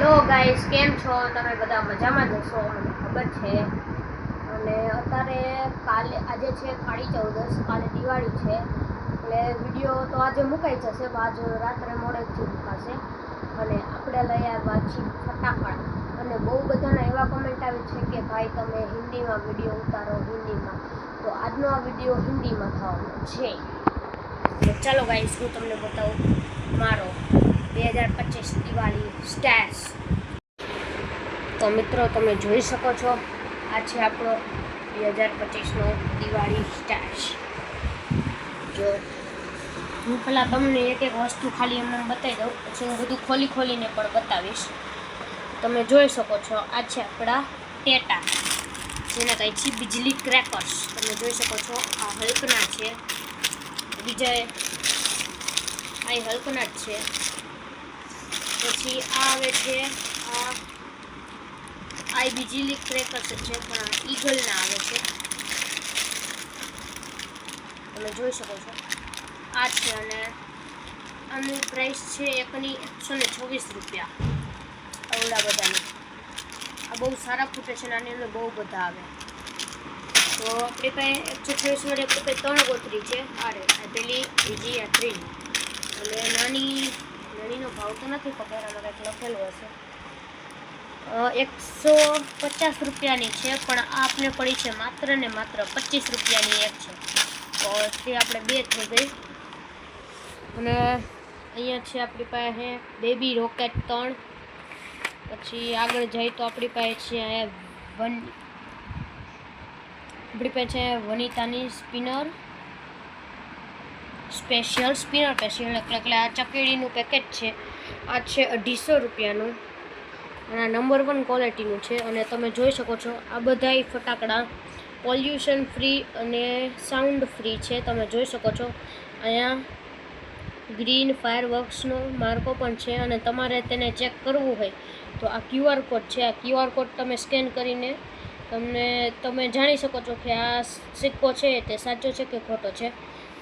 Hello guys, કેમ છો? તમે બધા મજામાં જશો મને ખબર છે. અને અત્યારે કાલે, આજે છે કાળી ચૌદસ, કાલે દિવાળી છે. એટલે વીડિયો તો આજે મુકાઈ જશે આજ રાત્રે મોડેથી મુકાશે. અને આપણે લઈ આવ્યા છીએ ફટાકડા અને બહુ બધાના એવા કમેન્ટ આવે છે કે, ભાઈ, તમે હિન્દીમાં વીડિયો ઉતારો, હિન્દીમાં. તો આજનો આ વીડિયો હિન્દીમાં થવાનો છે. ચાલો ગાઈસ, હું તમને બતાવું મારો બે હજાર પચીસ દિવાળી સ્ટેશ તો મિત્રો, તમે જોઈ શકો છો, આ છે આપણો બે હજાર પચીસનો દિવાળી સ્ટેશ જો, હું પહેલાં તમને એક એક વસ્તુ ખાલી એમને બતાવી દઉં, પછી હું બધું ખોલી ખોલીને પણ બતાવીશ. તમે જોઈ શકો છો, આ છે આપણા ટેટા, જેને કહે છે બિજલી ક્રેકર્સ. તમે જોઈ શકો છો, આ હલ્કના છે. બીજા આ હલ્કના જ છે. પછી આ આવે છે, આ આ બીજી બીજી ક્રેકર્સ છે, પણ આ ઈગલના આવે છે. તમે જોઈ શકો છો. આ છે અને આની પ્રાઇસ છે એકની એકસો ને છવ્વીસ રૂપિયા. આવડા બધાની. આ બહુ સારા ફૂટે છે આની અંદર બહુ બધા આવે. તો આપણી પાસે એકસો છવ્વીસ વડે આપણી પાસે ત્રણ ગોતરી છે. આ રે, આ પેલી, બીજી, આ ત્રીજી. અને નાની નાનીનો ભાવ તો નથી ખબર આમાં કંઈક લખેલું હશે. એકસો પચાસ રૂપિયાની છે, પણ આપને પડી છે માત્ર ને માત્ર પચીસ રૂપિયાની એક છે. તો તે આપણે બે થઈ ગઈ. અને અહીંયા છે આપણી પાસે બેબી રોકેટ ત્રણ. પછી આગળ જઈ તો આપણી પાસે છે અહીંયા વન, આપણી પાસે છે વનિતાની સ્પિનર. સ્પેશિયલ સ્પિનર સ્પેશિયલ એટલે એટલે આ ચકેડીનું પેકેટ છે. આ છે અઢીસો રૂપિયાનું. અને આ નંબર વન ક્વોલિટીનું છે. અને તમે જોઈ શકો છો, આ બધાય ફટાકડા પોલ્યુશન ફ્રી અને સાઉન્ડ ફ્રી છે. તમે જોઈ શકો છો, અહીંયા ગ્રીન ફાયર વર્ક્સનો માર્કો પણ છે. અને તમારે તેને ચેક કરવું હોય તો આ ક્યુઆર કોડ છે. આ ક્યુઆર કોડ તમે સ્કેન કરીને તમને, તમે જાણી શકો છો કે આ સિક્કો છે તે સાચો છે કે ખોટો છે.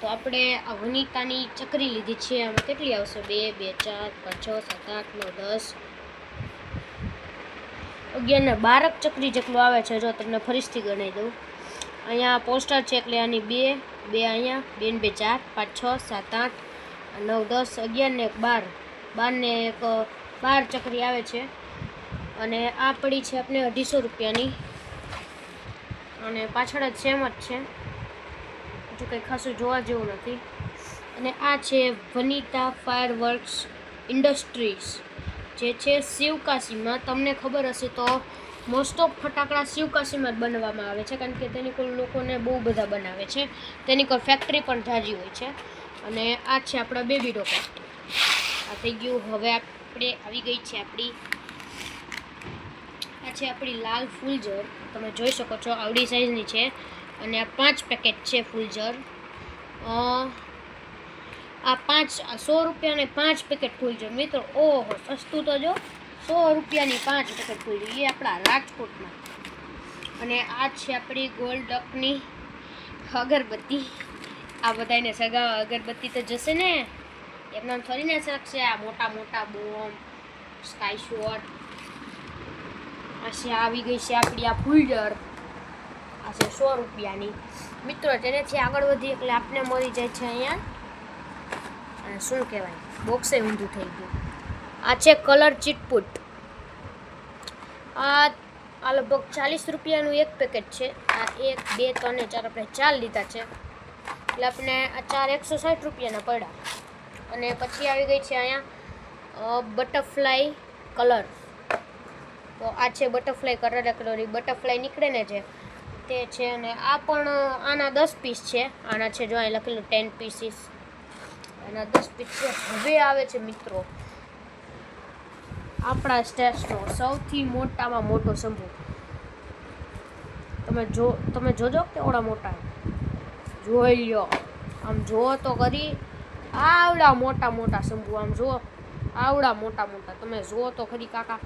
તો આપણે આ વનિતાની ચકરી લીધી છે. આમાં કેટલી આવશે? બે બે, ચાર, પાંચ, છ, સાત, આઠ, નવ, દસ. અગિયાર બારક ચકરી જેટલું આવે છે. જો તમને ફરીથી ગણાવી દઉં. અહીંયા પોસ્ટર છે એટલે આની બે બે અહીંયા, બે ને બે ચાર, પાંચ, છ, સાત, આઠ, નવ, દસ અગિયાર ને એક બાર. બાર ને એક, બાર ચકરી આવે છે. અને આ પડી છે આપણે અઢીસો રૂપિયાની. અને પાછળ જ સેમ જ છે. જો કંઈ ખાસું જોવા જેવું નથી. અને આ છે વનિતા ફાયરવર્ક્સ ઇન્ડસ્ટ્રીઝ, જે છે શિવકાશીમાં. તમને ખબર હશે તો મોસ્ટ ઓફ ફટાકડા શિવકાશીમાં જ બનાવવામાં આવે છે, કારણ કે તેની કોઈ લોકોને બહુ બધા બનાવે છે. તેની કોઈ ફેક્ટરી પણ જાજી હોય છે. અને આ છે આપણા બેબી રોકેટ આ થઈ ગયું. હવે આપણે આવી ગઈ છે આપણી, આ છે આપણી લાલ ફૂલજર તમે જોઈ શકો છો, આવડી સાઈઝની છે. અને આ પાંચ પેકેટ છે ફૂલઝર આ પાંચ સો રૂપિયાને પાંચ પેકેટ ફૂલઝર મિત્રો, ઓહો, સસ્તું તો જો. સો રૂપિયાની પાંચ પેકેટ ફૂલઝર એ આપણા રાજકોટમાં. અને આ છે આપણી ગોલ્ડ ડકની અગરબત્તી. આ બધાને સગાવા અગરબત્તી તો જશે ને. એમનામ થોડી ને શકશે આ મોટા મોટા બોમ સ્કાય શોટ. આ આવી ગઈ છે આપણી આ ફૂલજર આ છે સો રૂપિયાની. મિત્રો, તેનેથી આગળ વધી એટલે આપને મળી જાય છે અહીંયા. અને શું કહેવાય? બોક્સે ઊંધું થઈ ગયું. આ છે કલર ચીટપુટ. આ આ લગભગ ચાલીસ રૂપિયાનું એક પેકેટ છે. આ એક, બે, ત્રણ, ચાર આપણે ચાર લીધા છે. એટલે આપણે આ ચાર એકસો સાઠ રૂપિયાના પડ્યા. અને પછી આવી ગઈ છે અહીંયા બટરફ્લાય કલર. તો આ છે બટરફ્લાય કલર, કલોરી. બટરફ્લાય નીકળે ને જે તે છે અને આ પણ આના દસ પીસ છે. આના છે જો અહીં લખેલું ટેન પીસીસ એના દસ પીસ છે. હવે આવે છે મિત્રો આપણા સ્ટેશનો સૌથી મોટામાં મોટો શંભુ. તમે જો, તમે જોજો કેવડા મોટા જોઈ લ્યો. આમ જુઓ તો કરી આવડા મોટા મોટા શંભુ આમ જુઓ. આવડા મોટા મોટા. તમે જુઓ તો ખરી કાકા.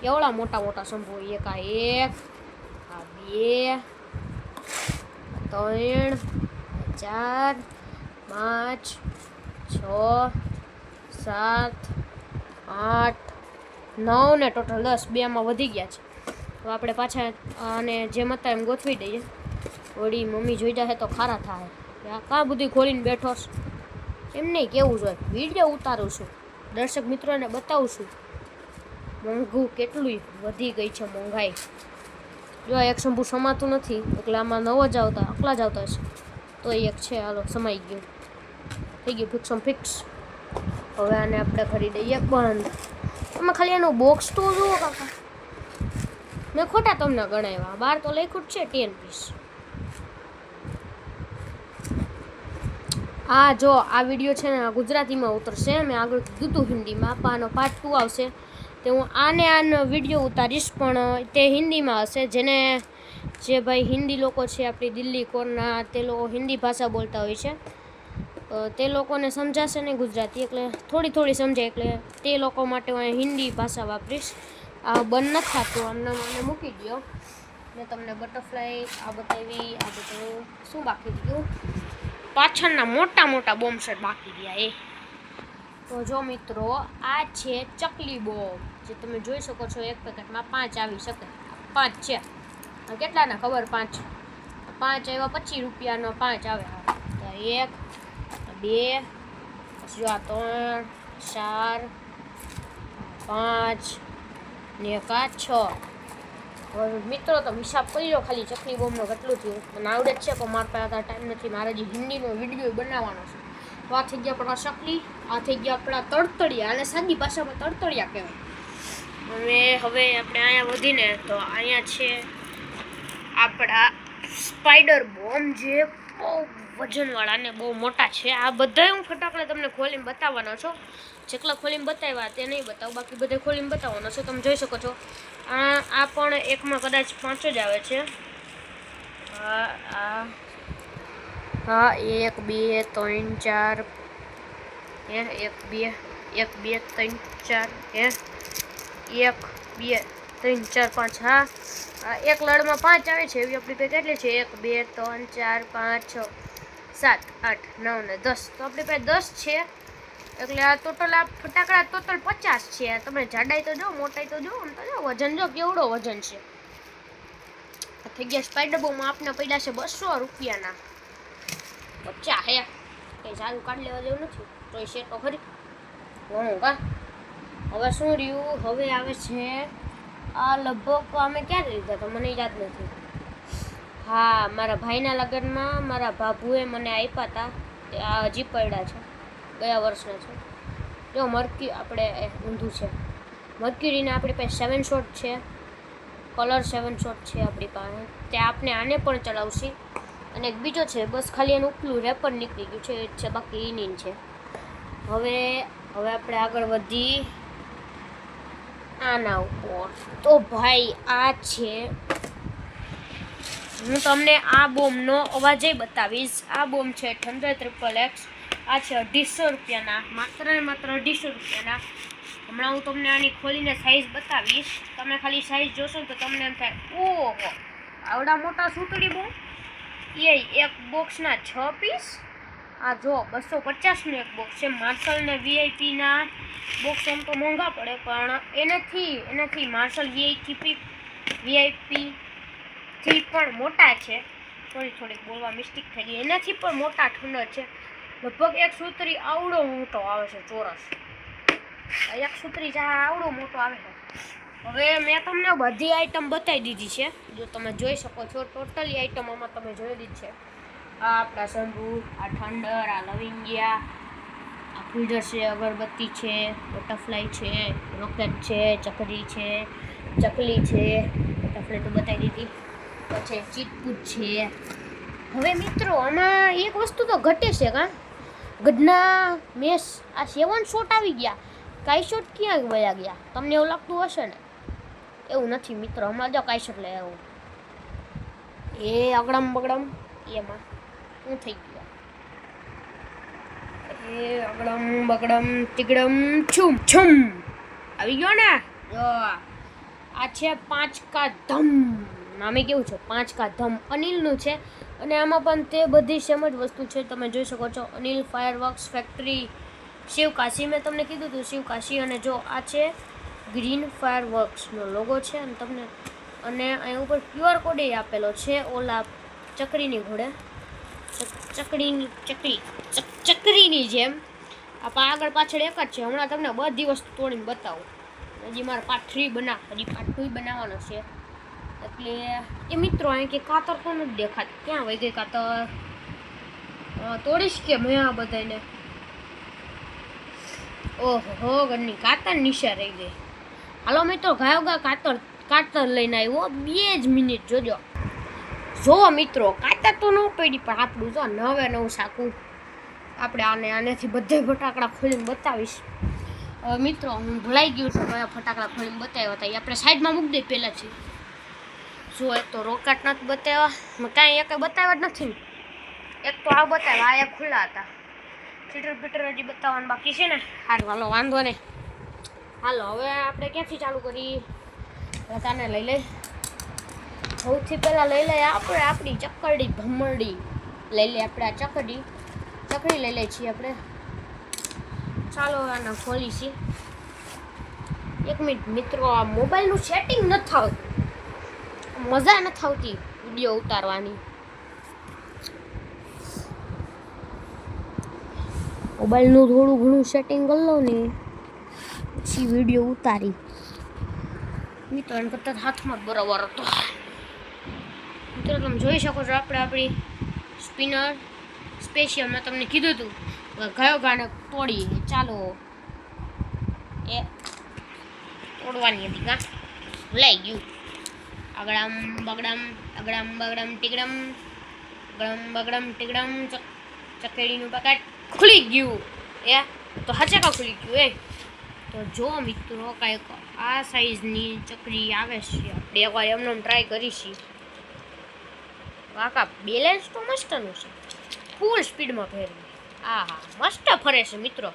કેવડા મોટા મોટા શંભુ. એક આ એક બે, ત્રણ, ચાર, પાંચ, છ, સાત, આઠ, નવ ને ટોટલ દસ. બેમાં વધી ગયા છે. તો આપણે પાછા અને જેમ હતા એમ ગોઠવી દઈએ. વળી મમ્મી જોઈ જશે તો ખારા થાય. કાં બધું ખોલીને બેઠો એમ નહીં કેવું જોઈએ. વીડિયો ઉતારું છું. દર્શક મિત્રોને બતાવું છું. મોંઘું કેટલું વધી ગઈ છે મોંઘાઈ. જો એક શંભુ સમાતું નથી, એટલે આમાં નવો જ આવતા આકલા જ આવતા છે તો એ એક છે, હાલો, સમાઈ ગયું. થઈ ગયું ફિક્સમ ફિક્સ હવે આને આપણે કરી દઈએ, બંધ. એમાં ખાલી એનું બોક્સ તો જુઓ કાકા. મેં ખોટા તમને ગણાવ્યા. બાર તો લખ્યું જ છે ટેન પીસ આ જો, આ વીડિયો છે ને ગુજરાતીમાં ઉતરશે. મેં આગળ કીધું હતું હિન્દીમાં. પાનો પાર્ટ ટુ આવશે. તે હું આને આનો વીડિયો ઉતારીશ, પણ તે હિન્દીમાં હશે. જેને જે ભાઈ હિન્દી લોકો છે, આપણી દિલ્હી કોરના, તે લોકો હિન્દી ભાષા બોલતા હોય છે. તે લોકોને સમજાશે નહીં ગુજરાતી, એટલે થોડી થોડી સમજાય, એટલે તે લોકો માટે હું હિન્દી ભાષા વાપરીશ. આ બંધ નથી થતું અમને મને મૂકી દો મેં તમને બટરફ્લાય, આ બતાવી, આ બધું શું બાકી દીધું પાછળના મોટા મોટા બોમ્બ સેટ બાકી ગયા એ. તો જો મિત્રો, આ છે ચકલી બોમ્બ. જે તમે જોઈ શકો છો, એક પેકેટમાં પાંચ આવી શકે. પાંચ છે. કેટલાના? ખબર? પાંચ. પાંચ આવ્યા પચીસ રૂપિયાનો પાંચ આવે. તો એક બે, પછી આ ત્રણ, ચાર, પાંચ, ને એક આ છ. હવે મિત્રો તો હિસાબ કરી લો ખાલી. ચકલી બોમ્બનો કેટલું થયું? મને આવડે જ છે, પણ મારા પાસે ટાઈમ નથી. મારે જે હિન્દીનો વીડિયો બનાવવાનો છે. તો આ થઈ ગયા આપણા ચકલી, આ થઈ ગયા આપણા તડતડિયા અને સાદી ભાષામાં તડતડિયા કહેવાય. અને હવે આપણે અહીંયા વધીને તો અહીંયા છે આપણા સ્પાઈડર બોમ્બ જે બહુ વજનવાળા ને બહુ મોટા છે. આ બધા હું ફટાકડા તમને ખોલીને બતાવવાનો છો. જેટલા ખોલીને બતાવ્યા તે નહીં બતાવું, બાકી બધા ખોલીને બતાવવાનો છો. તમે જોઈ શકો છો. આ આ પણ એકમાં કદાચ પાંચ જ આવે છે. હા, એક, બે, ત્રણ, ચાર, હે, એક, બે એક, બે, ત્રણ, ચાર, હે. એક, બે, ત્રણ, ચાર, પાંચ, હા. એક લડમાં પાંચ આવે છે. એવી આપણી પાસે કેટલી છે? એક, બે, ત્રણ, ચાર, પાંચ, છ, સાત, આઠ, નવ ને દસ. તો આપણી પાસે દસ છે. એટલે આ ટોટલ આ ફટાકડા ટોટલ પચાસ છે. તમે જાડાઈ તો જો, મોટાઈ તો જો, આમ તો જો, વજન જો, કેવડો વજન છે. થઈ ગયા સ્પાઈડર બોમ આપને પડ્યા છે બસો રૂપિયાના. પચાસ હે. કંઈ સારું કાઢ લેવા જેવું નથી. તો એ છે તો ખરી. હું કા? હવે શું રહ્યું? હવે આવે છે. આ લગભગ અમે ક્યારે લીધા તો મને યાદ નથી. હા, મારા ભાઈના લગ્નમાં મારા ભાભુએ મને આપ્યા હતા. આ હજી પડ્યા છે. ગયા વર્ષના છે. જો, મરકી આપણે ઊંધું છે. મર્ક્યુરીના આપણી પાસે સેવન શોટ છે. કલર સેવન શોટ છે આપણી પાસે. તે આપણે આને પણ ચલાવશે. અને એક બીજો છે, બસ ખાલી એનું ઉપલું રેપર નીકળી ગયું છે. એ છે, બાકી ઇનિન છે. હવે હવે આપણે આગળ વધી. આના ઉપર. તો ભાઈ, આ છે. હું તમને આ બોમ્બનો અવાજે બતાવીશ. આ બોમ્બ છે થંડર ટ્રિપલ એક્સ. આ છે અઢીસો રૂપિયાના. માત્ર ને માત્ર અઢીસો રૂપિયાના. હમણાં હું તમને આની ખોલીને સાઈઝ બતાવીશ. તમે ખાલી સાઇઝ જોશો તો તમને એમ થાય, ઓહો, આવડા મોટા સૂતળી બોમ્બ એ એક બોક્સના છ પીસ આ જો, બસો પચાસનું એક બોક્સ છે. માર્શલ ને વીઆઈપીના બોક્સ એમ તો મોંઘા પડે, પણ એનાથી એનાથી માર્શલ વીઆઈપી વીઆઈપીથી પણ મોટા છે. થોડી થોડીક બોલવા મિસ્ટેક થઈ ગઈ. એનાથી પણ મોટા ઠંડર છે. લગભગ એક સૂત્રી આવડો મોટો આવે છે, ચોરસ. એક સૂત્રી જ્યાં આવડો મોટો આવે છે. હવે મેં તમને બધી આઈટમ બતાવી દીધી છે. જો તમે જોઈ શકો છો ટોટલી આઈટમ આમાં તમે જોઈ દીધી છે. આ આપણા શંભુ, આ ઠંડર, આ લવિંગિયા, આ ફિલ્ટર છે, અગરબત્તી છે, બટરફ્લાય છે, રોકેટ છે ચકરી છે, ચકલી છે, બટરફ્લાય તો બતાવી દીધી. પછી ચીટપૂટ છે. હવે મિત્રો, આમાં એક વસ્તુ તો ઘટે છે, કાં? ગઢના મેસ આ સેવન શોટ આવી ગયા. કાંઈ શોટ ક્યાં વયા ગયા? તમને એવું લાગતું હશે ને? એવું નથી, મિત્રો. હમણાં જો કાંઈ શોટ લઈ આવું એ અગડમ બગડમ, એમાં. શું થઈ ગયો? એ અગડમ બગડમ તિગડમ છુમ છુમ. આવી ગયો ને? જો આ છે પાંચ કા ધમ. નામે કેવું છે? પાંચ કા ધમ. અનિલનું છે. અને આમાં પણ તે બધી સેમ જ વસ્તુ છે. તમે જોઈ શકો છો. અનિલ ફાયરવર્ક્સ ફેક્ટરી શિવકાશી મેં તમને કીધું હતું શિવકાશી અને જો આ છે ગ્રીન ફાયર વર્ક્સનો લોગો છે. અને તમને અને અહીં ઉપર ક્યુઆર કોડ એ આપેલો છે. ઓલા ચકરીની ઘોડે. ચકડીની ચકડી, ચક- ચકરીની જેમ. આપણા આગળ પાછળ એક જ છે. હમણાં તમને બધી વસ્તુ તોડીને બતાવું. હજી મારે પાર્ટ થ્રી બનાવ હજી પાર્ટ ટુ બનાવવાનો છે. એટલે એ મિત્રો અહીં કે કાતર તો નથી દેખાતી. ક્યાં વહી ગઈ કાતર? તોડીશ કે મેં આ બધાને ઓહો, ઘરની કાતર નિશા રહી ગઈ. હાલો મિત્રો ગાયો ગા કાતર કાતર લઈને આવ્યો. બે જ મિનિટ જોજો. જોવો મિત્રો કાચા તો ન પડી, પણ આપણું જો નવે નવું સાકું આપણે આને આનેથી બધે ફટાકડા ખોલીને બતાવીશ. મિત્રો, હું ભૂલાઈ ગયું છું કયા ફટાકડા ખોલીને બતાવ્યા હતા. એ આપણે સાઈડમાં મૂકી દઈએ પહેલાંથી જો. એક તો રોકેટ નથી બતાવ્યા. કાંઈ એક બતાવ્યા જ નથી. એક તો આ બતાવ્યા, આ એક ખુલ્લા હતા. ફિટર ફિટર હજી બતાવવાનું બાકી છે ને? હારું, હાલો, વાંધો નહીં. હાલો, હવે આપણે ક્યાંથી ચાલુ કરી તાને લઈ લઈ. સૌથી પહેલાં લઈ લઈએ આપણે આપણી ચકરડી ભમરડી. લઈ લઈએ આપણે આ ચકડી ચકડી લઈ લઈએ છીએ આપણે. ચાલો આને ખોલી છીએ એક મિનિટ, મિત્રો, આ મોબાઈલનું સેટિંગ નથી આવતું. મજા નથી આવતી વીડિયો ઉતારવાની. મોબાઈલનું થોડું ઘણું સેટિંગ કરી લો ને, પછી વીડિયો ઉતારી. મિત્રો, એને કરતાં હાથમાં બરાબર હતો. મિત્રો, તમે જોઈ શકો છો આપણે આપણી સ્પિનર સ્પેશિયલ મેં તમને કીધું હતું ગયો ગાણે તોડી ચાલો એ તોડવાની હતી કા? ભૂલાઈ ગયું. અગડામ, બગડામ અગડામ, બગડામ ટીગડમ ગળમ બગડમ ટીગડમ ચકેડીનું પેકેટ ખુલી ગયું. એ તો હચકા ખુલી ગયું એ તો જો મિત્રો, કાંઈક આ સાઈઝની ચકરી આવે છે. આપણે એકવાર એમને ટ્રાય કરીશી. કાકા બેલેન્સ તો મસ્તનું છે. ફૂલ સ્પીડમાં ફેરવી. આ હા મસ્ત ફરે છે મિત્રો.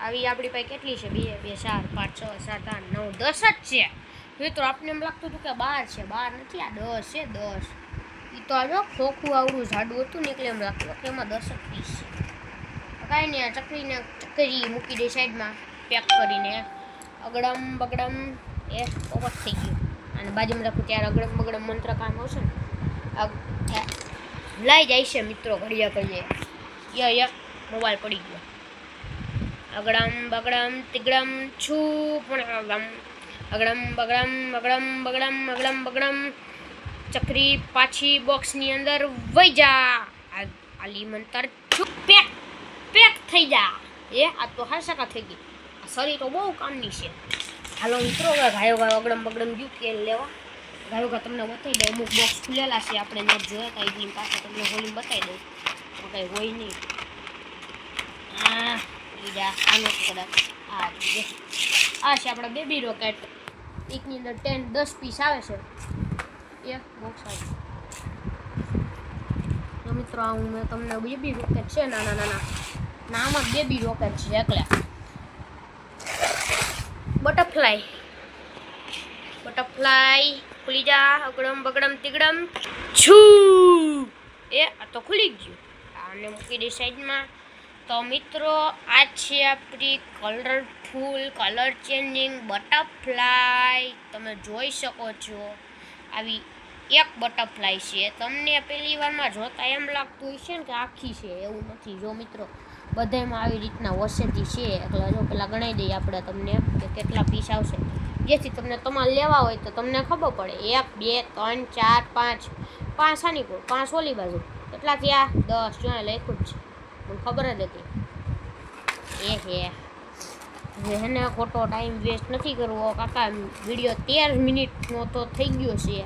આવી આપણી પાસે કેટલી છે? બે બે, ચાર, પાંચ, છ, સાત, આઠ, નવ, દસ જ છે. મિત્રો આપને એમ લાગતું હતું કે બાર છે. બાર નથી, આ દસ છે, દસ. એ તો આ જો ખોખું આવડું જાડું હતું ને એટલે એમ લાગતું કે એમાં દસ જ પીસ છે. કાંઈ નહીં, આ ચકરીને ચકરી મૂકી દે સાઈડમાં પેક કરીને. અગડમ બગડમ, એ ઓવર થઈ ગયું. અને બાજુમાં લખું ત્યારે અગડમ બગડમ મંત્ર કામ આવશે ને. લઈ જાય છે મિત્રો ઘડિયા કરીએ ય ય, મોબાઈલ પડી ગયો. અગડમ બગડમ તિગડમ છું પણ અગડમ બગડમ અગડમ બગડમ અગડમ બગડમ. ચકરી પાછી બોક્સની અંદર વહી જા. આલી મંતર છું પેક પેક થઈ જા. એ, આ તો હાસકા થઈ ગઈ. શરીર તો બહુ કામની છે. હાલો મિત્રો ગાયો ગાયો અગડમ બગડમ ગયું, તેલ લેવા. ગાયો ગા તમને બતાવી દઉં, અમુક બોક્સ ખુલેલા છે, આપણે ને જોયા હતા એની પાસે તમને હોલીને બતાવી દઉં. તો કાંઈ હોય નહીં. હા બીજા આનો કદાચ. આ આ છે આપણા બેબી રોકેટ એકની અંદર ટેન દસ પીસ આવે છે. એ બોક્સ આવે તો મિત્રો હું મેં તમને બેબી રોકેટ છે, નાના નાના. નામાં બેબી રોકેટ છે એટલે બટરફ્લાય. બટરફ્લાય ખુલી જા, અગડમ બગડમ તીગડમ. છું! એ, આ તો ખુલી ગયું. આને મૂકી દે સાઈડમાં. તો મિત્રો, આ છે આપણી કલરફુલ કલર ચેન્જિંગ બટરફ્લાય. તમે જોઈ શકો છો. આવી એક બટરફ્લાય છે. તમને પહેલી વારમાં જોતા એમ લાગતું છે ને કે આખી છે, એવું નથી. જો મિત્રો બધામાં આવી રીતના વસેથી છે. એટલે જો પેલા ગણાવી દઈએ આપણે તમને કે કેટલા પીસ આવશે. જેથી તમને તમારે લેવા હોય તો તમને ખબર પડે. એક, બે, ત્રણ, ચાર, પાંચ. પાંચ આની કોલ પાંચ ઓલી બાજુ. કેટલા થયા દસ. જો લખ્યું જ છે. મને ખબર જ હતી. એ હે. એને ખોટો ટાઈમ વેસ્ટ નથી કરવો. કાકા વીડિયો તેર મિનિટનો તો થઈ ગયો છે.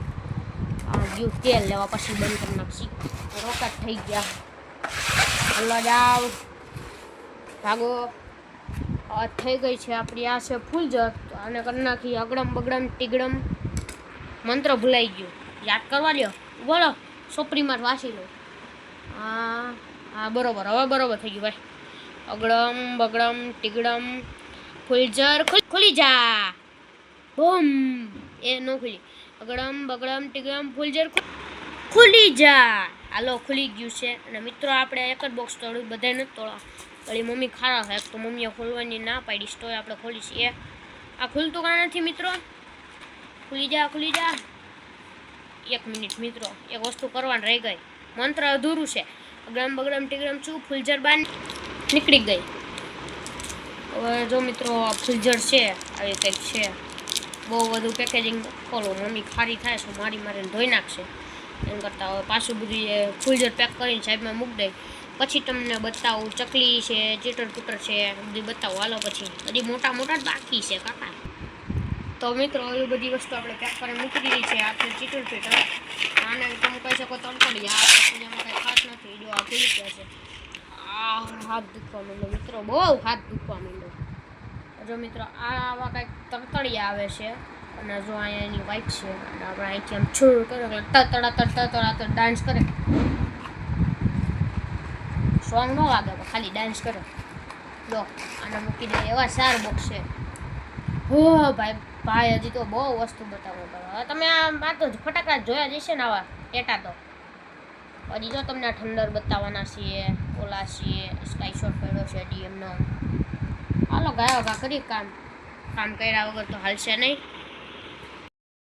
ગયું તેલ લેવા પછી બંધ કરી નાખશી. રોકેટ થઈ ગયા. હલો જાવ. ભાગો. થઈ ગઈ છે આપણી આ છે ફૂલ જત આને કરી નાખી અગડમ બગડમ ટીગડમ મંત્ર ભૂલાઈ ગયો. યાદ કરવા લ્યો બોલો સોપરીમાં વાંચી લો. હા હા બરોબર. હવે બરોબર થઈ ગયું, ભાઈ. અગડમ બગડમ ટીગડમ ફૂલજર ખુલ- જા. બૂમ. એ નો ખુલી. અગડમ બગડમ ટીગડમ ફૂલઝર ખુલી જા. હાલો ખુલી ગયું છે. અને મિત્રો, આપણે એક જ બોક્સ તોડ્યું. બધાય નથી તોડવા વળી મમ્મી ખારા છે, તો મમ્મીએ ખોલવાની ના પાડી તોય આપણે ખોલી છીએ. આ ખુલતું કાં નથી મિત્રો? ખુલી જા ખુલી જા. એક મિનિટ મિત્રો, એક વસ્તુ કરવાની રહી ગઈ. મંત્ર અધૂરું છે. અગ્રમ બગ્રમ ટીગ્રમ છું ફૂલઝર બાર નીકળી ગઈ. હવે જો મિત્રો, આ ફૂલઝર છે, આવી કંઈક છે. બહુ બધું પેકેજિંગ ખોલો. મમ્મી ખારી થાય છે, મારી મારીને ધોઈ નાખશે. એમ કરતાં હવે પાછું બધું એ ફૂલઝર પેક કરીને સાહેબમાં મૂકી દઈ. પછી તમને બતાવું, ચકલી છે ચીટર ટૂટર છે બધી બતાવું. હાલો પછી. બધી મોટા મોટા બાકી છે, કાકા. તો મિત્રો, એ બધી વસ્તુ આપણે પેક કરીને મૂકી દીધી છે. આપણે ચીટર ફીટર આને તમે કહી શકો તડકડી આ પૂજામાં કંઈ ખાસ નથી. જો આ ખુલી ગયા છે. આ હાથ દુખવા માંડ્યો. મિત્રો, બહુ હાથ દુખવા માંડ્યો. જો મિત્રો, આ આવા કંઈક તડતડિયા આવે છે. અને જો અહીંયા એની વાઈફ છે. આપણે અહીંથી આમ છૂર કરે તડતડા તડ તડા તડ ડાન્સ કરે. સોંગ ન વાગે ખાલી ડાન્સ કરે. લો, આને મૂકી દે. એવા ચાર બોક્સ છે. હો, ભાઈ ભાઈ, હજી તો બહુ વસ્તુ બતાવો. હવે તમે આ તો ફટાકડા જોયા જશે ને આવા ટેટા તો. હજી જો તમને ઠંડર બતાવવાના છીએ, ઓલા છીએ સ્કાય શોટ પડ્યો છે ડીએમનો હાલો, ગાયો ગા કરી કામ. કામ કર્યા વગર તો હાલશે નહીં.